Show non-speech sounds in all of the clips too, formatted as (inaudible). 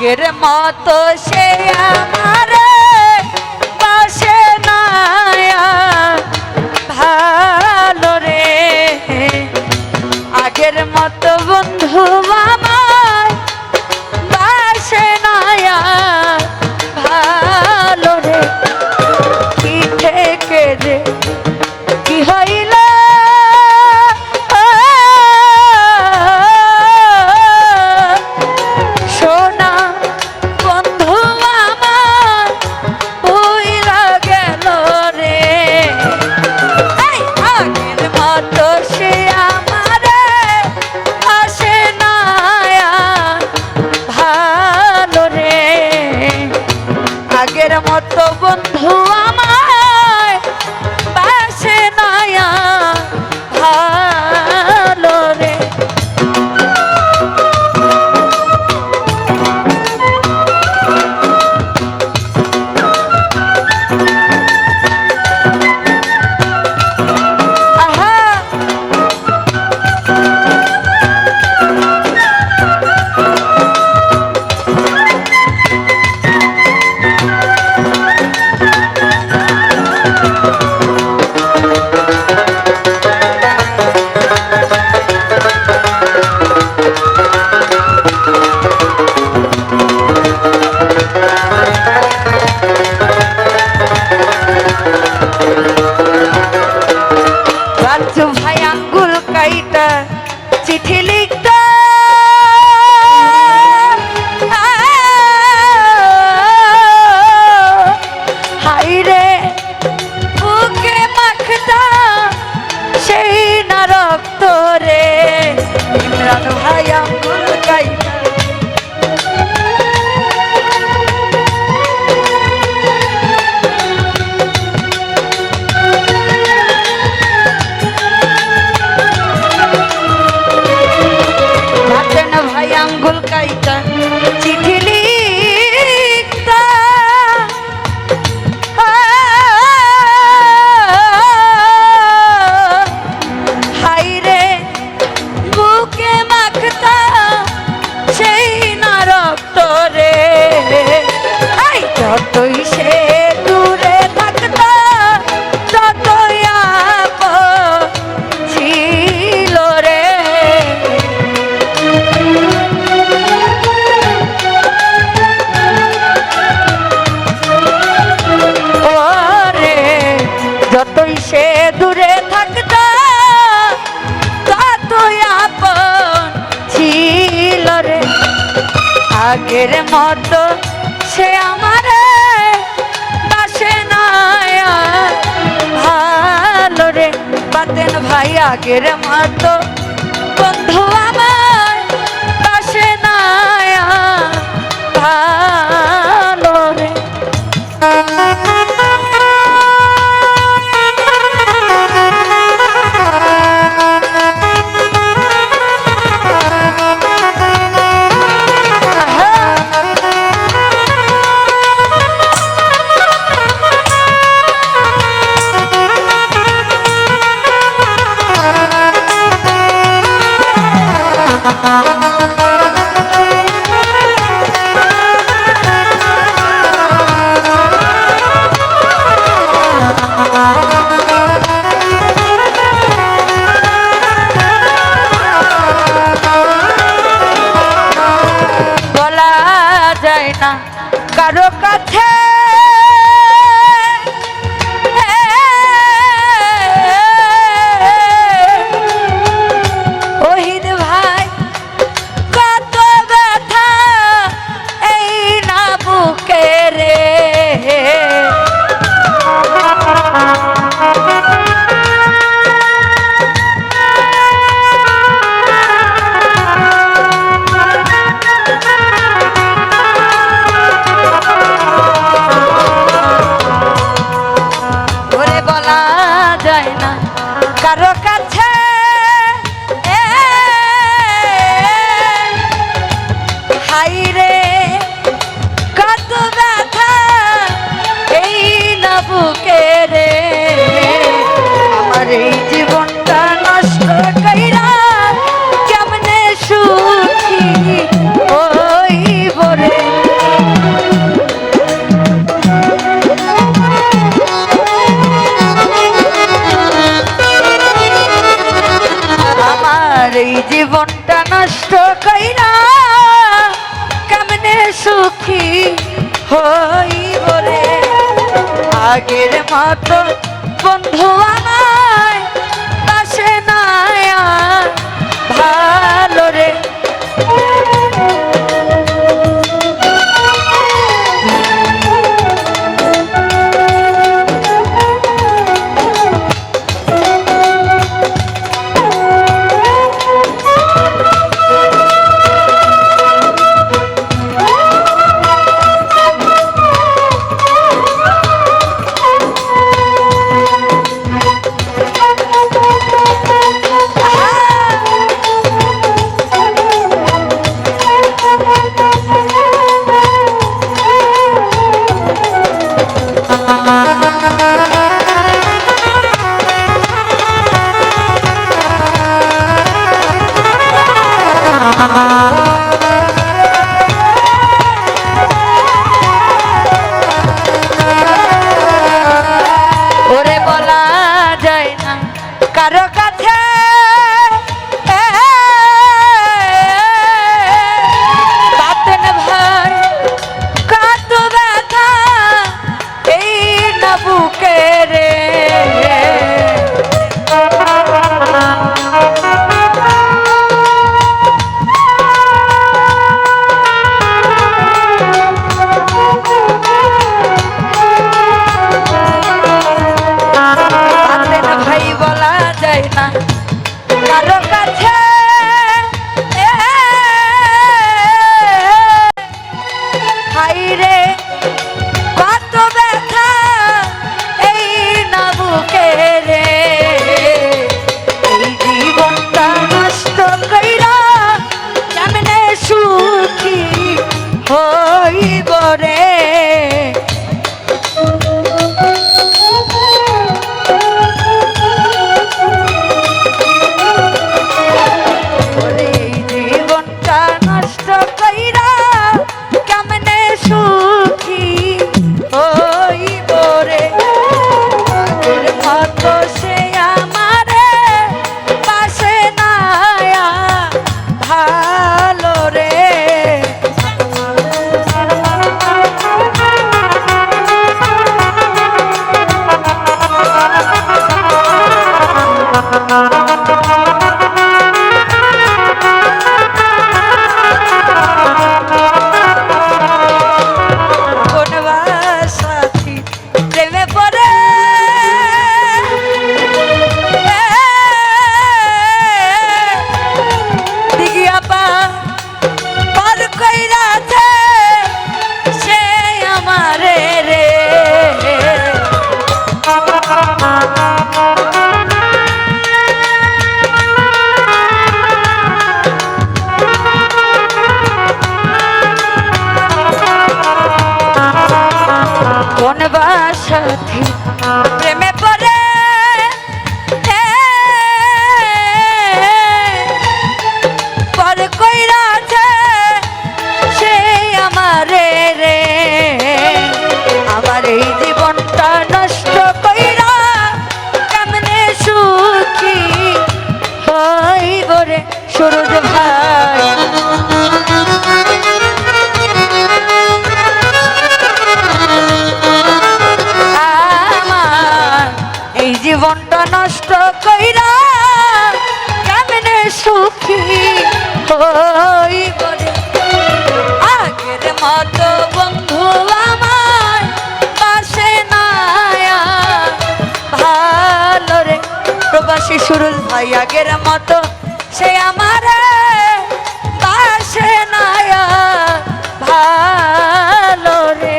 আগের মতো সে আমার পাশে ভালো রে। আগের মতো বন্ধু আগের মতো বন্ধুয়া Música সুখী হই বলে আগের মতো বন্ধু Thank (laughs) you. ওই বলে। আগের মতো বন্ধু আমার পাশে নায়া। ভালো প্রবাসী সুরজ ভাই, আগের মতো সে আমার পাশে নায়া। ভালো রে।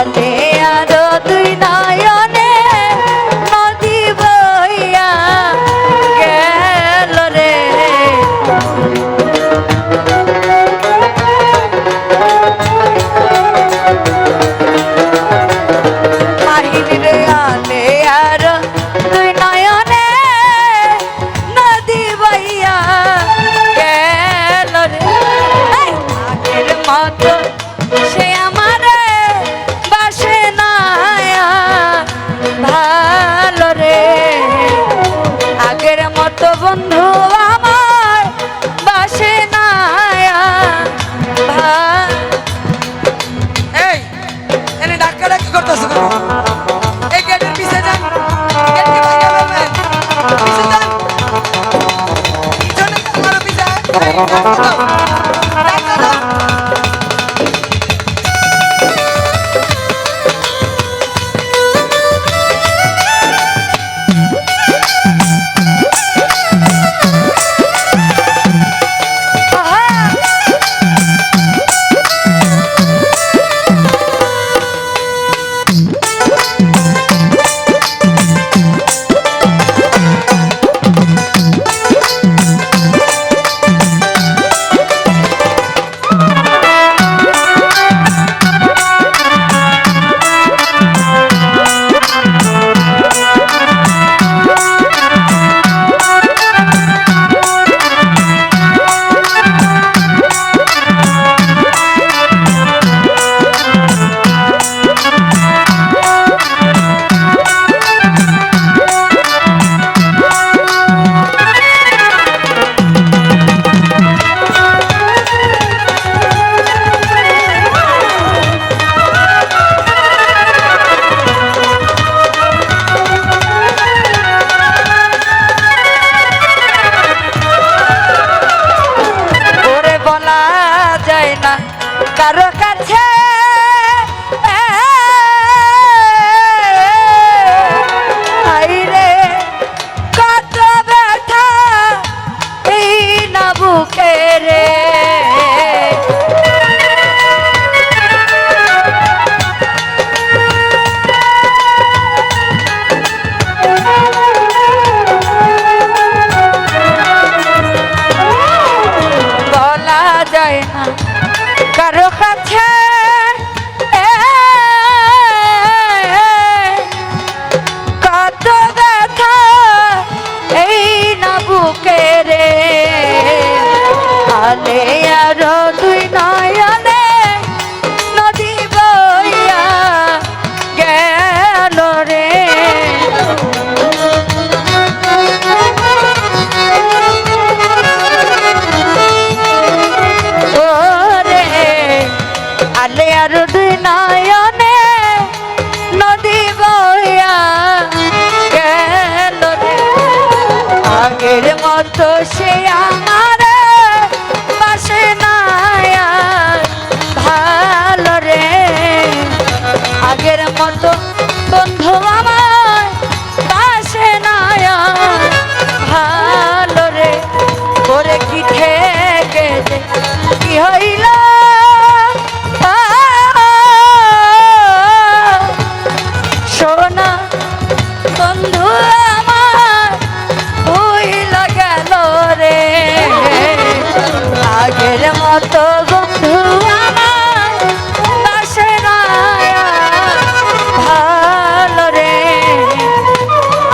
Padre.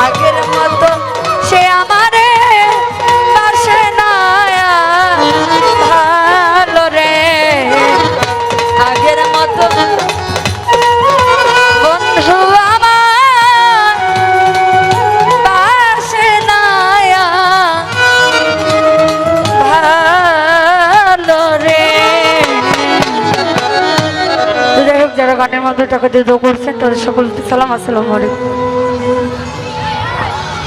আগের মতো সে আমারে পাশে নয়া ভালো রে। আগের মতো বন্ধু আমার পাশে নয়া ভালো রে। যারা গানের মধ্যে টাকা দিয়ে দো করছেন, তাদের সকল সালাম, আসসালামু আলাইকুম।